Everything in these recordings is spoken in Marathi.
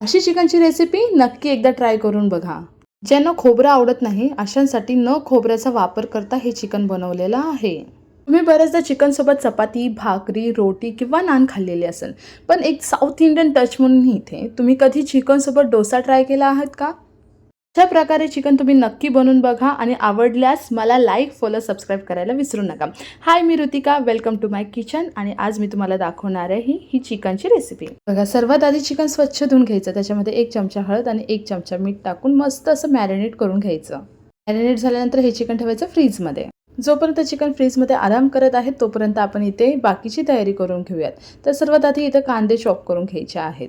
अशी चिकनची रेसिपी नक्की एकदा ट्राय करून बघा. ज्यांना खोबरं आवडत नाही अशांसाठी न खोबऱ्याचा वापर करता हे चिकन बनवलेलं आहे. तुम्ही बऱ्याचदा चिकनसोबत चपाती भाकरी रोटी किंवा नान खाल्लेली असेल पण एक साऊथ इंडियन टच म्हणून इथे तुम्ही कधी चिकनसोबत डोसा ट्राय केला आहात का? अशा प्रकारे चिकन तुम्ही नक्की बनवून बघा आणि आवडल्यास मला लाईक फॉलो सबस्क्राईब करायला विसरू नका. Hi me Ritika. Welcome to my kitchen आणि आज मी तुम्हाला दाखवणार आहे ही ही चिकनची रेसिपी बघा सर्वात आधी चिकन स्वच्छ धुवून घ्यायचं. त्याच्यामध्ये एक चमचा हळद आणि एक चमचा मीठ टाकून मस्त असं मॅरिनेट करून घ्यायचं. मॅरिनेट झाल्यानंतर हे चिकन ठेवायचं फ्रीजमध्ये जोपर्यंत चिकन फ्रीजमध्ये आराम करत आहे तोपर्यंत आपण इथे बाकीची तयारी करून घेऊयात. तर सर्वात आधी इथं कांदे चॉप करून घ्यायचे आहेत.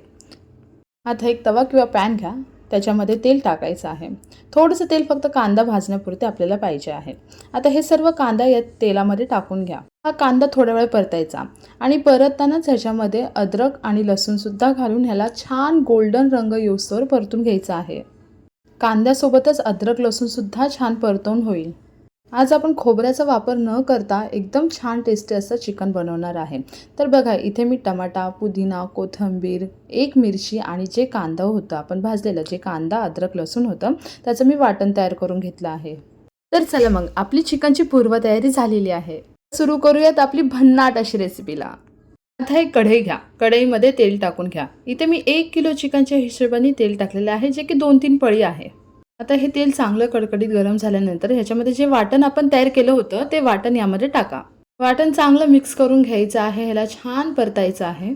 आता एक तवा किंवा पॅन घ्या. त्याच्यामध्ये तेल टाकायचं आहे. थोडंसं तेल फक्त कांदा भाजण्यापुरते आपल्याला पाहिजे आहे. आता हे सर्व कांदा या तेलामध्ये टाकून घ्या. हा कांदा थोडा वेळ परतायचा आणि परततानाच ह्याच्यामध्ये अद्रक आणि लसूणसुद्धा घालून ह्याला छान गोल्डन रंग येऊसवर परतून घ्यायचा आहे. कांद्यासोबतच अद्रक लसूणसुद्धा छान परतवून होईल. आज आपण खोबऱ्याचा वापर न करता एकदम छान टेस्टी असं चिकन बनवणार आहे. तर बघा इथे मी टमाटा पुदिना कोथिंबीर एक मिरची आणि जे कांदा होतं आपण भाजलेलं जे कांदा अद्रक लसूण होतं त्याचं मी वाटण तयार करून घेतलं आहे. तर चला मग आपली चिकनची पूर्वतयारी झालेली आहे. सुरू करूयात आपली भन्नाट अशी रेसिपीला आता एक कढई घ्या. कढईमध्ये तेल टाकून घ्या. इथे मी एक किलो चिकनच्या हिशोबाने तेल टाकलेलं आहे जे की दोन तीन पळी आहे. आता हे तेल चांगलं कडकडीत गरम झाल्यानंतर ह्याच्यामध्ये जे वाटण आपण तयार केलं होतं ते वाटण यामध्ये टाका. वाटण चांगलं मिक्स करून घ्यायचं आहे ह्याला छान परतायचं आहे.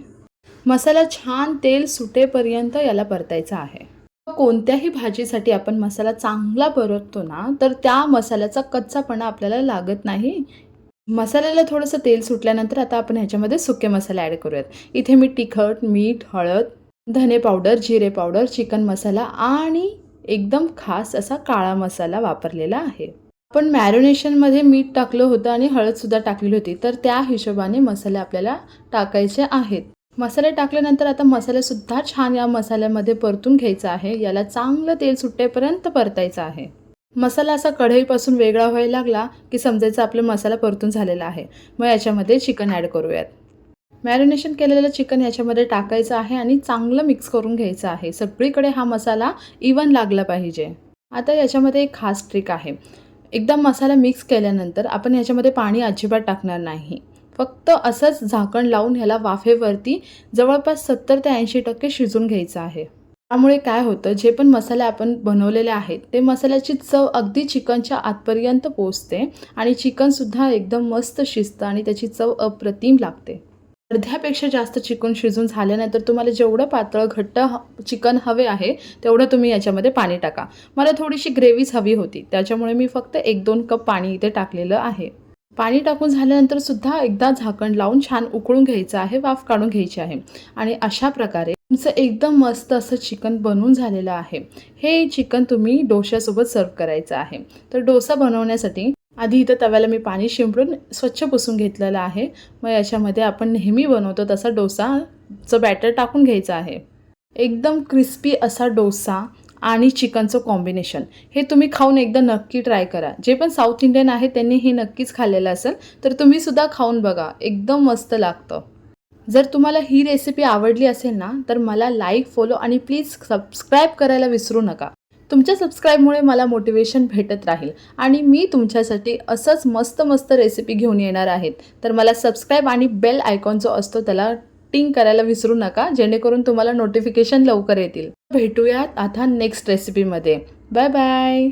मसाला छान तेल सुटेपर्यंत याला परतायचा आहे. कोणत्याही भाजीसाठी आपण मसाला चांगला परततो ना तर त्या मसाल्याचा कच्चापणा आपल्याला लागत नाही. मसाल्याला थोडंसं तेल सुटल्यानंतर आता आपण ह्याच्यामध्ये सुके मसाले ॲड करूयात. इथे मी तिखट मीठ हळद धने पावडर जिरे पावडर चिकन मसाला आणि एकदम खास असा काळा मसाला वापरलेला आहे. पण मॅरिनेशनमध्ये मीठ टाकलं होतं आणि हळदसुद्धा टाकलेली होती तर त्या हिशोबाने मसाले आपल्याला टाकायचे आहेत. मसाले टाकल्यानंतर आता मसालेसुद्धा छान या मसाल्यामध्ये परतून घ्यायचा आहे. याला चांगलं तेल सुटेपर्यंत परतायचं आहे. मसाला असा कढईपासून वेगळा व्हायला लागला की समजायचं आपला मसाला परतून झालेला आहे. मग याच्यामध्ये चिकन ॲड करूयात. मॅरिनेशन केलेलं चिकन याच्यामध्ये टाकायचं आहे आणि चांगलं मिक्स करून घ्यायचं आहे. सगळीकडे हा मसाला इवन लागला पाहिजे. आता याच्यामध्ये एक खास ट्रिक आहे. एकदम मसाला मिक्स केल्यानंतर आपण याच्यामध्ये पाणी अजिबात टाकणार नाही. फक्त असंच झाकण लावून ह्याला वाफेवरती जवळपास सत्तर ते ऐंशी टक्के शिजून घ्यायचं आहे. त्यामुळे काय होतं जे पण मसाले आपण बनवलेले आहेत ते मसाल्याची चव अगदी चिकनच्या आतपर्यंत पोचते आणि चिकनसुद्धा एकदम मस्त शिजतं आणि त्याची चव अप्रतिम लागते. अर्ध्यापेक्षा जास्त चिकन शिजून झाल्यानंतर तुम्हाला जेवढं पातळ घट्ट चिकन हवे आहे तेवढं तुम्ही याच्यामध्ये पाणी टाका. मला थोडीशी ग्रेव्हीच हवी होती त्याच्यामुळे मी फक्त एक दोन कप पाणी इथे टाकलेलं आहे. पाणी टाकून झाल्यानंतर सुद्धा एकदा झाकण लावून छान उकळून घ्यायचं आहे वाफ काढून घ्यायची आहे. आणि अशा प्रकारे तुमचं एकदम मस्त असं चिकन बनवून झालेलं आहे. हे चिकन तुम्ही डोश्यासोबत सर्व करायचं आहे. तर डोसा बनवण्यासाठी आधी इथं तव्याला मी पाणी शिंपडून स्वच्छ पुसून घेतलेलं आहे. मग याच्यामध्ये आपण नेहमी बनवतो तसा डोसाचं बॅटर टाकून घ्यायचं आहे. एकदम क्रिस्पी असा डोसा आणि चिकनचं कॉम्बिनेशन हे तुम्ही खाऊन एकदा नक्की ट्राय करा. जे पण साऊथ इंडियन आहे त्यांनी हे नक्कीच खाल्लेलं असेल तर तुम्हीसुद्धा खाऊन बघा. एकदम मस्त लागतं. जर तुम्हाला ही रेसिपी आवडली असेल ना तर मला लाईक फॉलो आणि प्लीज सबस्क्राईब करायला विसरू नका. तुमच्या सबस्क्राईबमुळे मला मोटिवेशन भेटत राहील. आणि मी तुमच्यासाठी असंच मस्त मस्त रेसिपी घेऊन येणार आहेत. तर मला सबस्क्राईब आणि बेल आयकॉन जो असतो त्याला टिंग करायला विसरू नका जेणेकरून तुम्हाला नोटिफिकेशन लवकर येतील. भेटूयात आता नेक्स्ट रेसिपीमध्ये बाय बाय